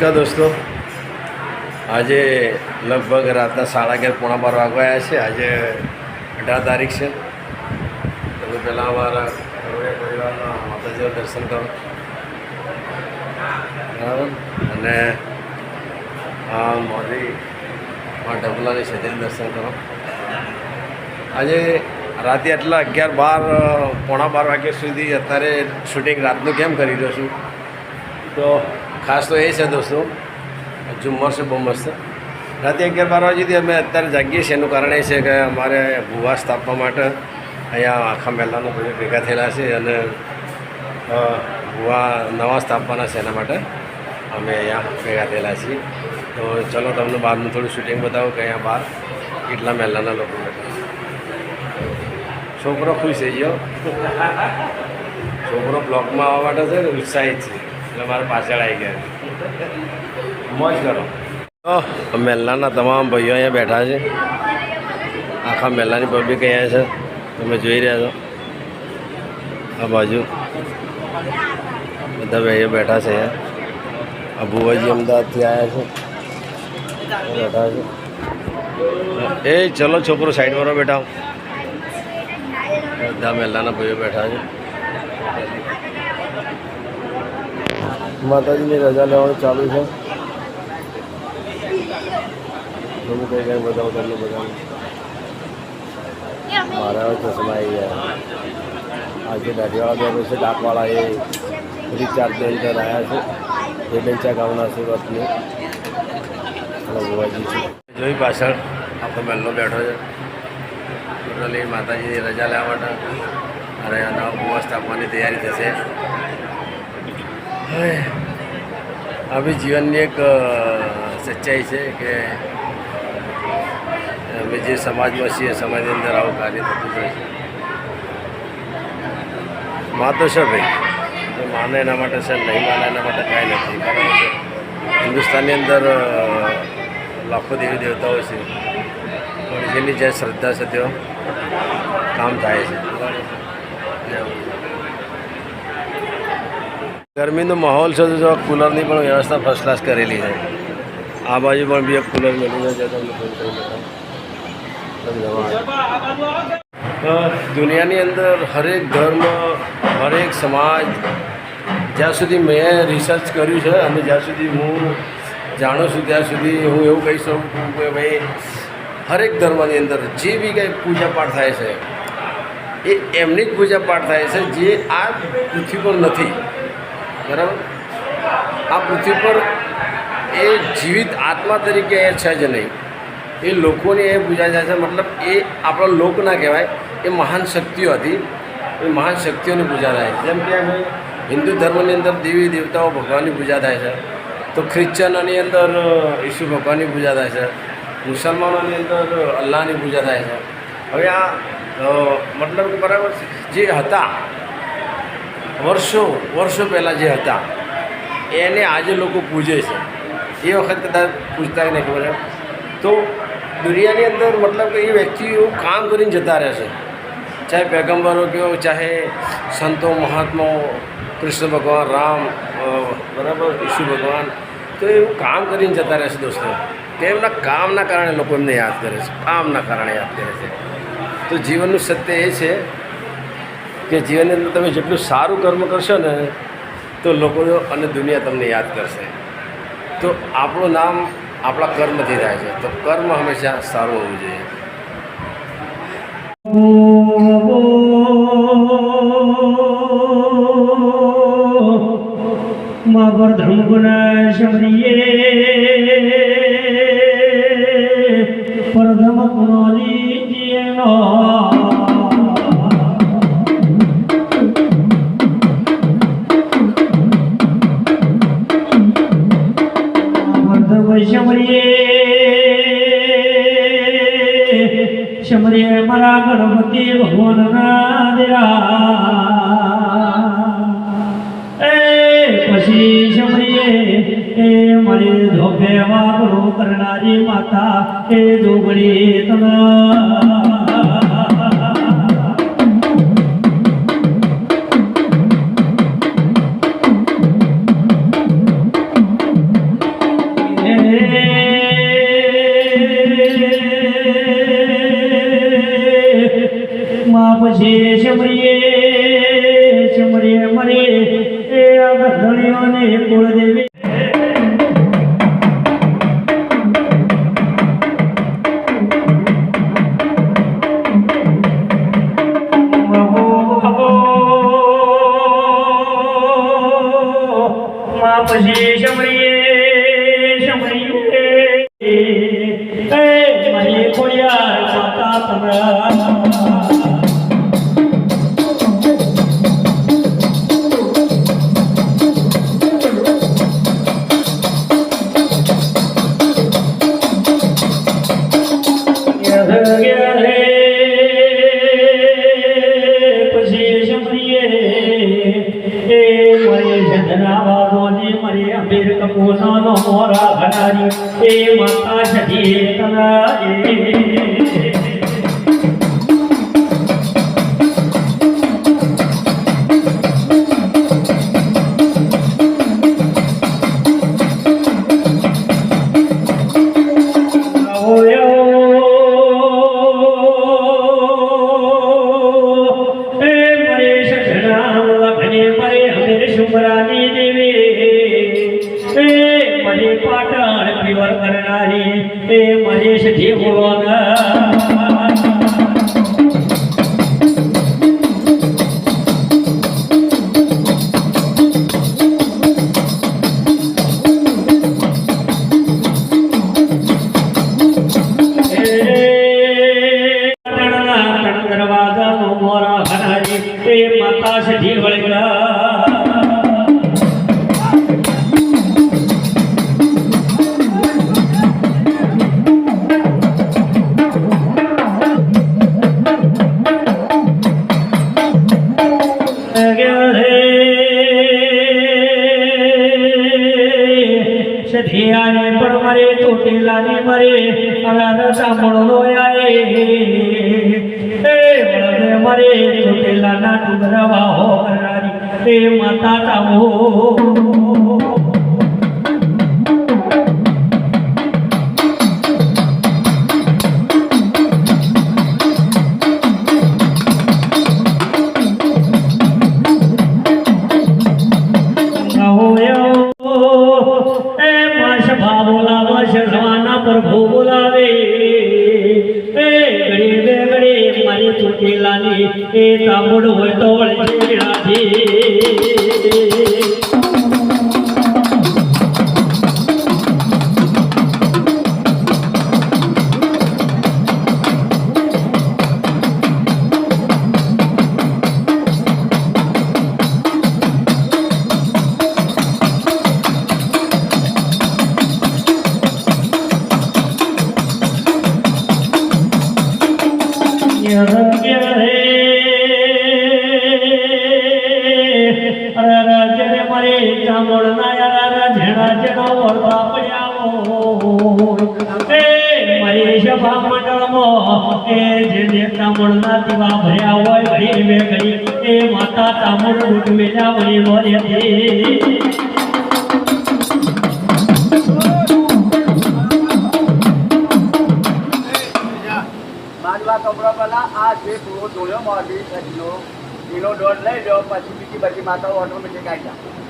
નમસ્કાર દોસ્તો. આજે લગભગ રાતના સાડા અગિયાર, પોણા બાર વાગવાયા છે. આજે અઢાર તારીખ છે. તમે પહેલાં અમારા પરિવારના માતાજીના દર્શન કરો. બરાબર? અને આ મોદી મા ઢબલાની સજીને દર્શન કરો. આજે રાતે આટલા અગિયાર, બાર, પોણા બાર વાગ્યા સુધી અત્યારે શૂટિંગ રાતનું કેમ કરી રહ્યો છું? તો ખાસ તો એ છે દોસ્તો ઝુમ્મર છે બહુ મસ્ત. રાતે અગિયાર બાર વાગ્યાથી અમે અત્યારે જાગીએ છીએ. એનું કારણ એ છે કે અમારે ભૂવા સ્થાપવા માટે અહીંયા આખા મહેલાનો બધા ભેગા થયેલા છે અને ભૂવા નવા સ્થાપવાના છે એના માટે અમે અહીંયા ભેગા થયેલા છીએ. તો ચલો તમને બહારનું થોડું શૂટિંગ બતાવું કે અહીંયા બહાર કેટલા મહેલાના લોકો છોકરો ખુશ થઈ ગયો. છોકરો બ્લોકમાં આવવા માટે છે ને ઉત્સાહિત છે. એટલે મારે પાછળ આવી ગયા. મોજ કરો. મેલ્લાના તમામ ભાઈઓ અહીંયા બેઠા છે. આખા મેલ્લાની પબ્લિક અહીંયા છે. તમે જોઈ રહ્યા છો. આ બાજુ બધા ભાઈઓ બેઠા છે આ ભુવાજી અમદાવાદથી આવ્યા છે. બેઠા છે. એ ચલો છોકરો સાઈડ વાળો બેઠા. બધા મહેલાના ભાઈઓ બેઠા છે. માતાજીની રજા લેવાનું ચાલુ છે. તમે કઈ મારા ચશ્મા આવી આજે દાઢીવાળા બે છે ડાકવાળા એ રિચાર્જની અંદર આવ્યા છે. એ બેંચા ગામના છે વતની છે. જોઈ પાછળ આપણો મહેલો બેઠો છે. ટોટલી માતાજીની રજા લેવા માટે. અને નવા ઉપવાસ સ્થાપવાની તૈયારી થશે. હવે આ જીવનની એક સચ્ચાઈ છે કે અમે જે સમાજમાં છીએ, સમાજની અંદર આવું કાર્ય થતું જાય છે. માં તો છે ભાઈ. માને એના માટે છે, નહીં માને એના માટે કાંઈ નથી. કારણ કે હિન્દુસ્તાનની અંદર લાખો દેવી દેવતાઓ છે. પણ જેની જે શ્રદ્ધા છે, તેઓ કામ થાય છે. ગરમીનો માહોલ છે તો કુલરની પણ વ્યવસ્થા ફર્સ્ટ ક્લાસ કરેલી છે. આ બાજુ પણ બી એક કુલર મેળવી છે. અ, દુનિયાની અંદર હરેક ધર્મ હરેક સમાજ જ્યાં સુધી મેં રિસર્ચ કર્યું છે અને જ્યાં સુધી હું જાણું છું ત્યાં સુધી હું એવું કહી શકું કે ભાઈ હરેક ધર્મની અંદર જે બી કંઈ પૂજાપાઠ થાય છે એ એમની જ પૂજાપાઠ થાય છે જે આ પૃથ્વી પર નથી. બરાબર? આ પૃથ્વી પર એ જીવિત આત્મા તરીકે એ છે જ નહીં. એ લોકોને એ પૂજા જાય છે. મતલબ એ આપણો લોક ના કહેવાય. એ મહાન શક્તિઓ હતી. એ મહાન શક્તિઓની પૂજા થાય. છે જેમ કે હિન્દુ ધર્મની અંદર દેવી દેવતાઓ ભગવાનની પૂજા થાય છે. તો ખ્રિશ્ચનોની અંદર ઈસુ ભગવાનની પૂજા થાય છે. મુસલમાનોની અંદર અલ્લાહની પૂજા થાય છે. હવે આ મતલબ બરાબર જે હતા વર્ષો વર્ષો પહેલાં જે હતા, એને આજે લોકો પૂજે છે. એ વખત કદાચ પૂજતા નહીં ખબર તો દુનિયાની અંદર મતલબ કે એ વ્યક્તિ એવું કામ કરીને જતા રહેશે ચાહે પેગમ્બરો કહો ચાહે સંતો મહાત્માઓ કૃષ્ણ ભગવાન, રામ બરાબર, ઈસુ ભગવાન, તો એવું કામ કરીને જતા રહેશે દોસ્તો. તેમના કામના કારણે લોકો એમને યાદ કરે છે, કામના કારણે યાદ કરે છે. તો જીવનનું સત્ય એ છે કે જીવનની અંદર તમે જેટલું સારું કર્મ કરશો ને, તો લોકો અને દુનિયા તમને યાદ કરશે. તો આપણું નામ આપણા કર્મથી થાય છે. તો કર્મ હંમેશા સારું હોવું જોઈએ. માગર ધર્મ ગુણ શમરીએ પરધમ કુણાલી ગણપતિ ભગવાનના દેરા એ પછી શમરીએ એ મારી ધોપે વાગડો કરનારી માતા, એ જોગડી તના Ram સધિયાને પણ મરે તૂટેલાને મરે અનાર સાંભળો આય એ મરે તૂટેલાના ડુંગરવા હો કરારી એ માતા તામો આ જે પૂરો ધોળ્યો મોરબી સચનો એનો દોઢ લઈ લો પછી બીજી બધી માતાઓ ઓટોમેટિક આવી જાય.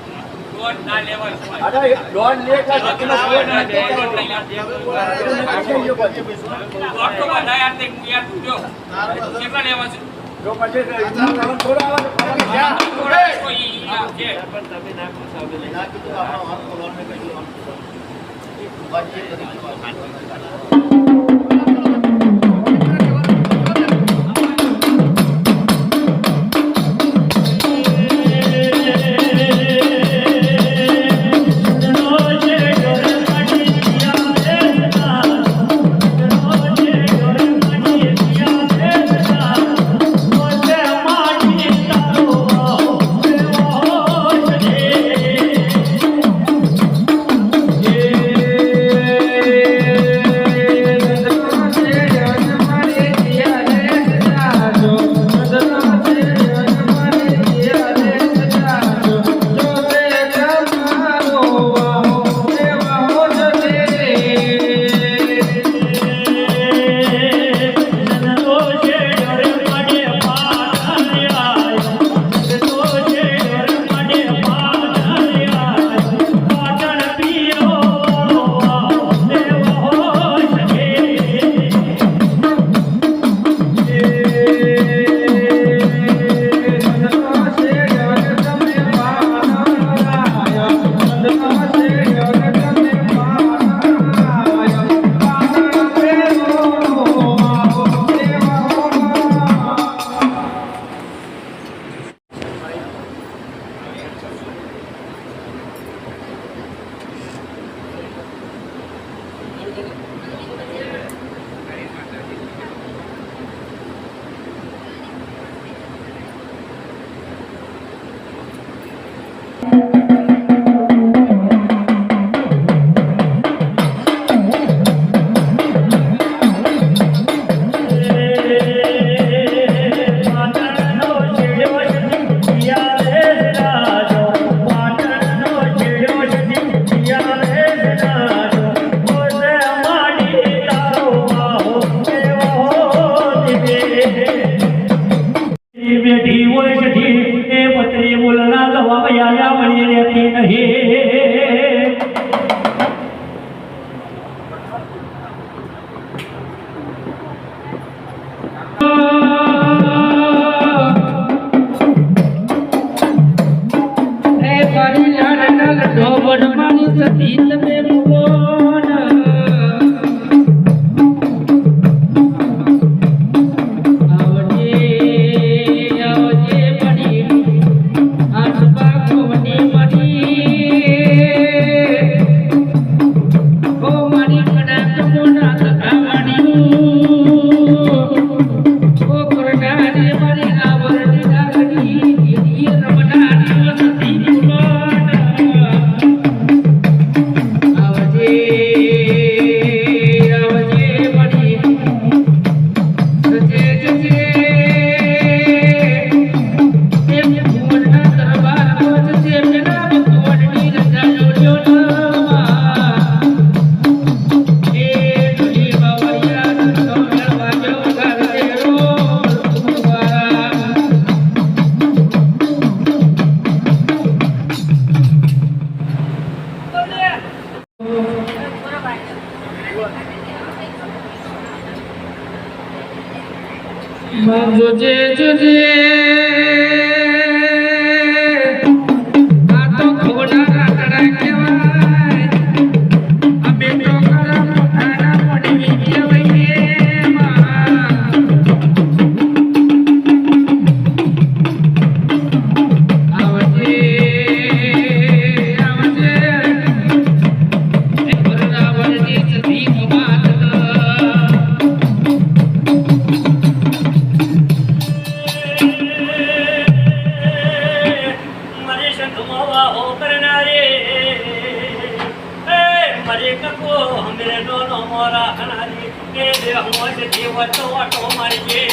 জুজে জুজে పరికకు హంగ్రెడో నమోరా అనాలి దేవ మోస జీవతో అటో మరిగే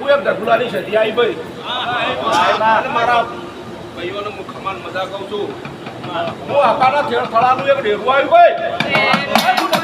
હું એક ઢગુલાની સધી આવી ભાઈ. મારા ભાઈઓને હું ખમાન મજા કહું છું. હું આપાના થેડ થળાનું એક ઢેરું આવ્યું ભાઈ.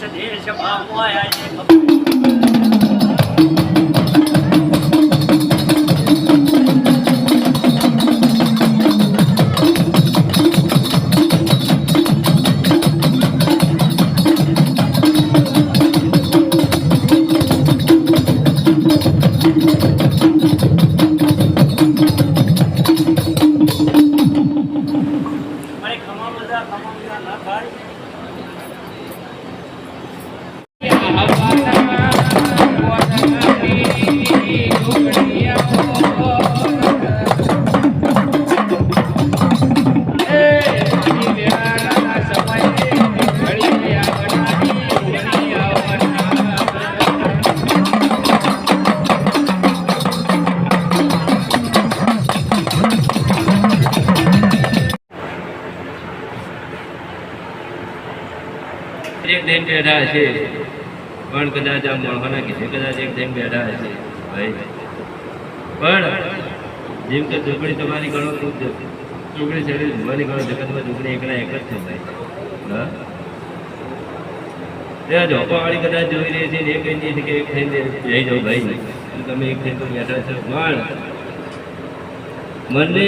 દેશ દેશ ભાવ મોયા થઈને બેઠા હશે પણ કદાચ આ મળવાના કીધે કદાચ એક થઈને બેઠા હશે ભાઈ. પણ જેમ કે ઝૂંપડી તમારી ઘણો તો ઝૂંપડી શરીર ભૂવાની ઘણો જગતમાં ઝૂંપડી એકલા એક જ છે, ભાઈ. હા? ત્યાં ઝોપાવાળી કદાચ જોઈ રહી છે ને એ કહી છે કે એક થઈને જઈ જાઓ ભાઈ. તમે એક થઈને બેઠા છો. પણ મને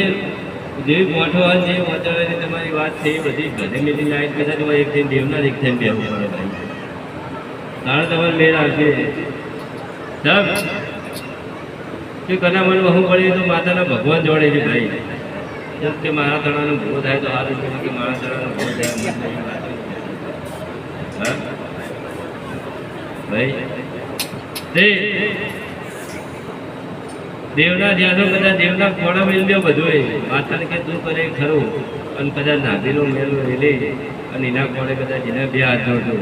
જેવી પહોંચવા જે પહોંચાડવાની તમારી વાત છે, એ બધી બધી મિટિંગ લાઈન કદાચ તમારે એક થઈને દેવના જ એક થઈને બેસવું પડે ભાઈ. તારે તમારે મેળ આવશે. સાહેબ કે કના મને બહુ પડે તો માતાના ભગવાન જોડે છે ભાઈ. કે મારા તણાનો ભૂલો થાય તો સારું છે કે મારા તણાનો ભૂલો થાય ભાઈ, તે દેવના જ્યાંનો કદાચ દેવના ખોડા મેળવ્યો બધું એ માતાને કે તું કરે એ ખરું. અને કદાચ નાભીનો મેલ લે. અને એના ખોડે કદાચ એના બે હાથ જોડો.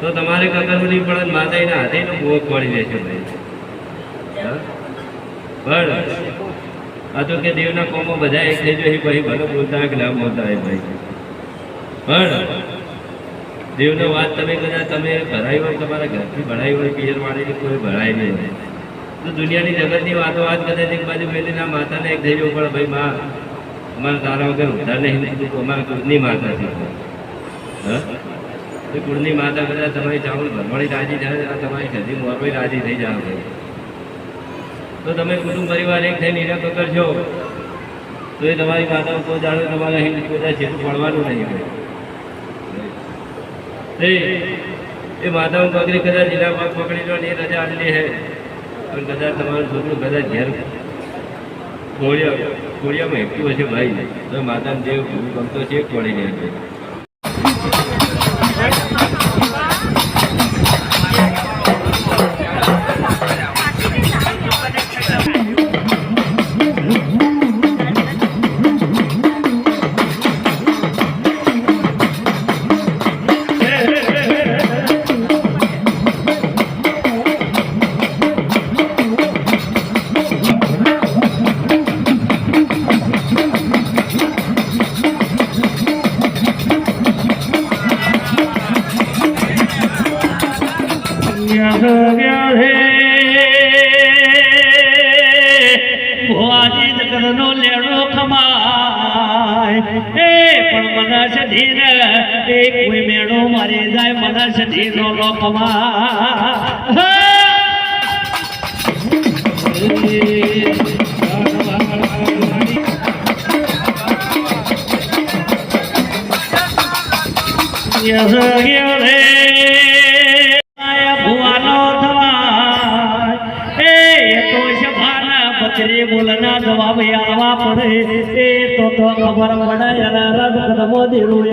તો તમારે કકરવું નહીં પડે માતા એના હાથે એનો ભોગ ખોડી લેશે ભાઈ? પણ આ તો કે દેવના કોમો બધા એક થઈ જાય, પછી ભલે બોલતા કે ના બોલતા હોય ભાઈ. પણ દેવનો વાત તમે કદાચ તમે ભરાઈ હોય, તમારા ઘરથી ભરાઈ હોય, પિયર વાળીની કોઈ ભરાય નહીં. તો દુનિયાની જગતની વાતો વાત કદાચ એક બાજુ મેલી ના માતાને એક થઈ પડે ભાઈ માં અમારા તારા વગર ઉધાર નહીં અમારે કુળની માતા છે. કુળની માતા બધા તમારી ચાવલ ભરવાડી રાજી થાય તમારી સધી મોરવાઈ રાજી થઈ જાવ તો તમે કુટુંબ પરિવાર એક થઈને નિર્ણય કરશો તો એ તમારી માતા તો જાણે તમારે અહીં બધા છેટું પડવાનું નહીં ભાઈ એ માતાઓ પકડી કદાચ એના પગ પકડી લો એ રજા આટલી હે. પણ કદાચ તમારું છોકરું કદાચ ઘેર કોળિયા કોળિયામાં હેપતું હશે, ભાઈ. તો માતાને જે ગમતો છે એ ખોળી બચરી બોલના જવાબ આલવા પડે એ તો તો ખબર પડે રદ કદમો દેરું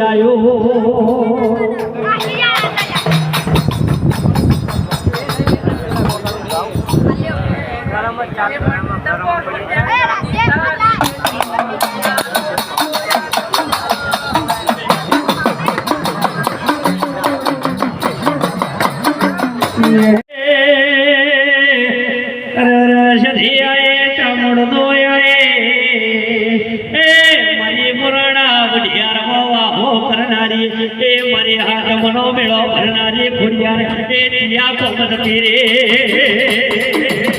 આયો મેળો ભરનારી ખુડિયાર એ તિયા કોમતી રે.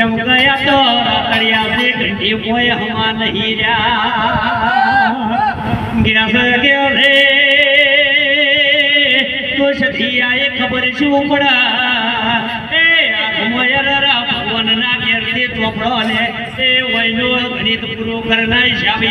શમ ગયા તો રાતડિયા સે ઘંટી કોઈ હમા નહીં રહ્યા ગેસ ગયો રે. તો સધિયા એ ખબર શું પડા? એ આખમોયરા ભગવાન ના ઘેર તે ચોપડો લે. એ વૈનો ગણિત પૂરું કરના હિસાબ